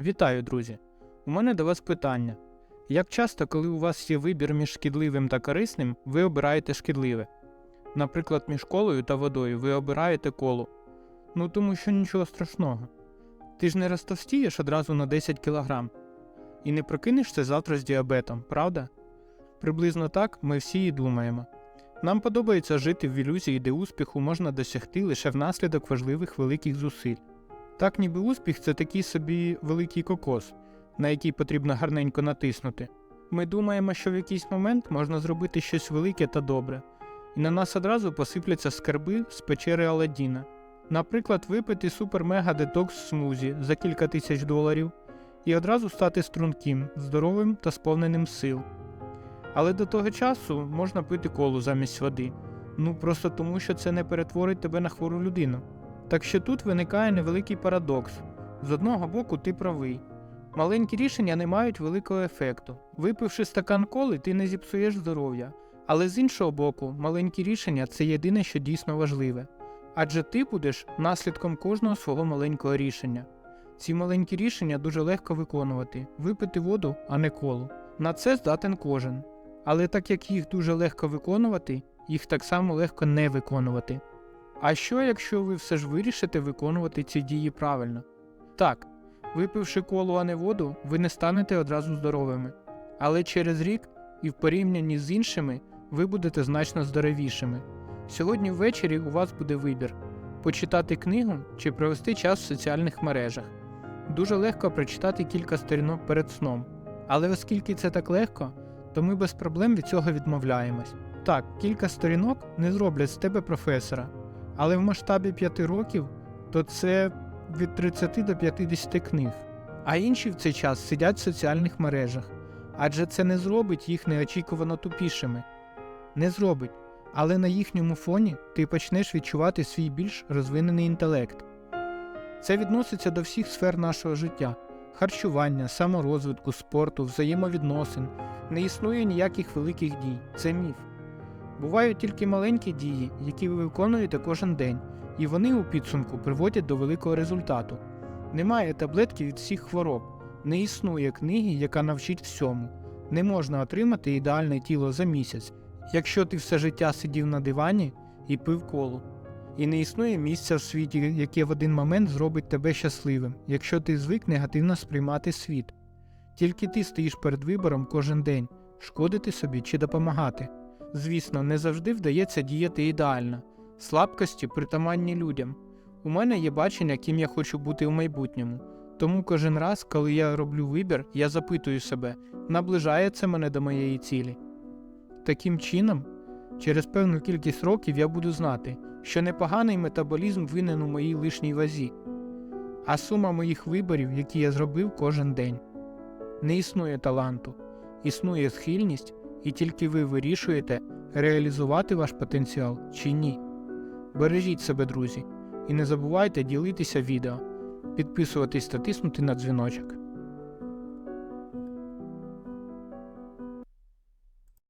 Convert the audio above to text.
Вітаю, друзі! У мене до вас питання. Як часто, коли у вас є вибір між шкідливим та корисним, ви обираєте шкідливе? Наприклад, між колою та водою ви обираєте колу. Ну тому що нічого страшного. Ти ж не розтовстієш одразу на 10 кг і не прокинешся завтра з діабетом, правда? Приблизно так ми всі і думаємо. Нам подобається жити в ілюзії, де успіху можна досягти лише внаслідок важливих великих зусиль. Так ніби успіх це такий собі великий кокос, на який потрібно гарненько натиснути. Ми думаємо, що в якийсь момент можна зробити щось велике та добре, і на нас одразу посипляться скарби з печери Аладдіна. Наприклад, випити супер-мега детокс смузі за кілька тисяч доларів і одразу стати струнким, здоровим та сповненим сил. Але до того часу можна пити колу замість води, ну просто тому, що це не перетворить тебе на хвору людину. Так що тут виникає невеликий парадокс. З одного боку, ти правий. Маленькі рішення не мають великого ефекту. Випивши стакан коли, ти не зіпсуєш здоров'я. Але з іншого боку, маленькі рішення це єдине, що дійсно важливе. Адже ти будеш наслідком кожного свого маленького рішення. Ці маленькі рішення дуже легко виконувати, випити воду, а не колу. На це здатен кожен. Але так як їх дуже легко виконувати, їх так само легко не виконувати. А що, якщо ви все ж вирішите виконувати ці дії правильно? Так, випивши колу, а не воду, ви не станете одразу здоровими. Але через рік і в порівнянні з іншими ви будете значно здоровішими. Сьогодні ввечері у вас буде вибір почитати книгу чи провести час в соціальних мережах. Дуже легко прочитати кілька сторінок перед сном. Але оскільки це так легко, то ми без проблем від цього відмовляємось. Так, кілька сторінок не зроблять з тебе професора, але в масштабі 5 років то це від 30 до 50 книг. А інші в цей час сидять в соціальних мережах, адже це не зробить їх неочікувано тупішими. Не зробить, але на їхньому фоні ти почнеш відчувати свій більш розвинений інтелект. Це відноситься до всіх сфер нашого життя харчування, саморозвитку, спорту, взаємовідносин. Не існує ніяких великих дій, це міф. Бувають тільки маленькі дії, які ви виконуєте кожен день, і вони у підсумку приводять до великого результату. Немає таблетки від всіх хвороб, не існує книги, яка навчить всьому. Не можна отримати ідеальне тіло за місяць, якщо ти все життя сидів на дивані і пив колу. І не існує місця в світі, яке в один момент зробить тебе щасливим, якщо ти звик негативно сприймати світ. Тільки ти стоїш перед вибором кожен день шкодити собі чи допомагати. Звісно, не завжди вдається діяти ідеально, слабкості притаманні людям. У мене є бачення, ким я хочу бути в майбутньому. Тому кожен раз, коли я роблю вибір, я запитую себе, наближає це мене до моєї цілі. Таким чином, через певну кількість років я буду знати, що непоганий метаболізм винен у моїй лишній вазі, а сума моїх виборів, які я зробив кожен день. Не існує таланту, існує схильність, і тільки ви вирішуєте, реалізувати ваш потенціал чи ні. Бережіть себе, друзі, і не забувайте ділитися відео, підписуватись та тиснути на дзвіночок.